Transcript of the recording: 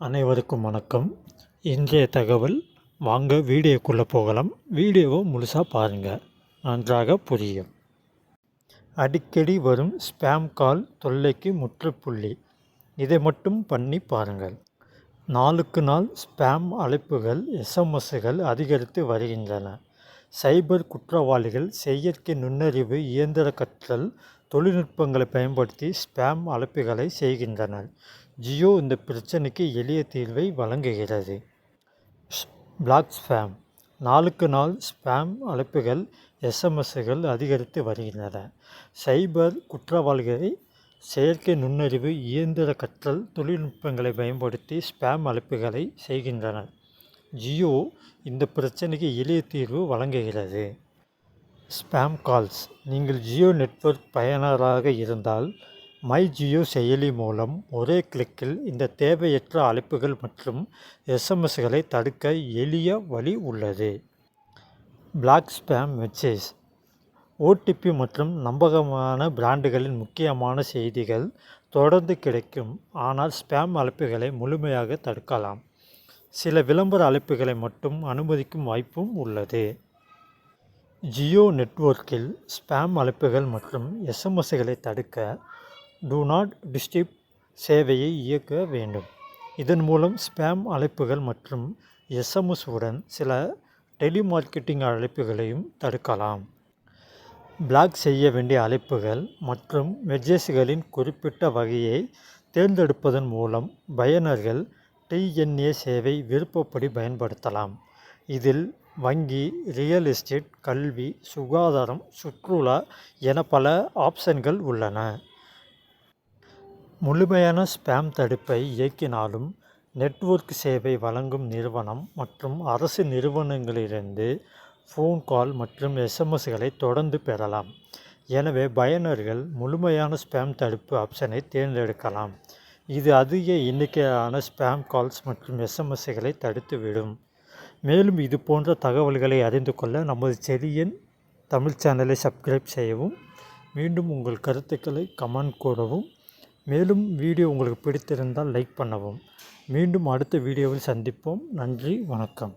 அனைவருக்கும் வணக்கம். இன்றைய தகவல் வாங்க வீடியோக்குள்ளே போகலாம். வீடியோவை முழுசாக பாருங்கள் நன்றாக புரியும். அடிக்கடி வரும் ஸ்பேம் கால் தொல்லைக்கு முற்றுப்புள்ளி. இதை மட்டும் பண்ணி பாருங்கள். நாளுக்கு நாள் ஸ்பேம் அழைப்புகள் எஸ்எம்எஸ்கள் அதிகரித்து வருகின்றன. சைபர் குற்றவாளிகள் செயற்கை நுண்ணறிவு இயந்திர கற்றல் தொழில்நுட்பங்களை பயன்படுத்தி ஸ்பேம் அழைப்புகளை செய்கின்றனர். ஜியோ இந்த பிரச்சனைக்கு எளிய தீர்வை வழங்குகிறது. Block spam. நாளுக்கு நாள் ஸ்பேம் அழைப்புகள் எஸ்எம்எஸ்கள் அதிகரித்து வருகின்றன. சைபர் குற்றவாளிகளை செயற்கை நுண்ணறிவு இயந்திர கற்றல் தொழில்நுட்பங்களை பயன்படுத்தி ஸ்பேம் அழைப்புகளை செய்கின்றனர். ஜியோ இந்த பிரச்சனைக்கு எளிய தீர்வு வழங்குகிறது. Spam calls. நீங்கள் ஜியோ நெட்வொர்க் பயனராக இருந்தால் மை ஜியோ செயலி மூலம் ஒரே கிளிக்கில் இந்த தேவையற்ற அழைப்புகள் மற்றும் எஸ்எம்எஸ்களை தடுக்க எளிய வழி உள்ளது. Black spam message. ஓடிபி மற்றும் நம்பகமான பிராண்டுகளின் முக்கியமான செய்திகள் தொடர்ந்து கிடைக்கும். ஆனால் ஸ்பேம் அழைப்புகளை முழுமையாக தடுக்கலாம். சில விளம்பர அழைப்புகளை மட்டும் அனுமதிக்கும் வாய்ப்பும் உள்ளது. ஜியோ நெட்வொர்க்கில் ஸ்பேம் அழைப்புகள் மற்றும் எஸ்எம்எஸ்களை தடுக்க டூ நாட் டிஸ்டர்ப் சேவையை இயக்க வேண்டும். இதன் மூலம் ஸ்பேம் அழைப்புகள் மற்றும் எஸ்எம்எஸ் உடன் சில டெலிமார்க்கெட்டிங் அழைப்புகளையும் தடுக்கலாம். பிளாக் செய்ய வேண்டிய அழைப்புகள் மற்றும் மெஜேஸ்களின் குறிப்பிட்ட வகையை தேர்ந்தெடுப்பதன் மூலம் பயனர்கள் டிஎன்ஏ சேவை விருப்பப்படி பயன்படுத்தலாம். இதில் வங்கி ரியல் எஸ்டேட் கல்வி சுகாதாரம் சுற்றுலா என பல ஆப்ஷன்கள் உள்ளன. முழுமையான ஸ்பேம் தடுப்பை இயக்கினாலும் நெட்வொர்க் சேவை வழங்கும் நிறுவனம் மற்றும் அரசு நிறுவனங்களிலிருந்து ஃபோன் கால் மற்றும் எஸ்எம்எஸ்களை தொடர்ந்து பெறலாம். எனவே பயனர்கள் முழுமையான ஸ்பேம் தடுப்பு ஆப்ஷனை தேர்ந்தெடுக்கலாம். இது அதிக எண்ணிக்கையான ஸ்பேம் கால்ஸ் மற்றும் எஸ்எம்எஸ்களை தடுத்துவிடும். மேலும் இது போன்ற தகவல்களை அறிந்து கொள்ள நமது செடியின் தமிழ் சேனலை சப்ஸ்கிரைப் செய்யவும் மீண்டும் உங்கள் கருத்துக்களை கமெண்ட் கூறவும். மேலும் வீடியோ உங்களுக்கு பிடித்திருந்தால் லைக் பண்ணவும். மீண்டும் அடுத்த வீடியோவில் சந்திப்போம். நன்றி வணக்கம்.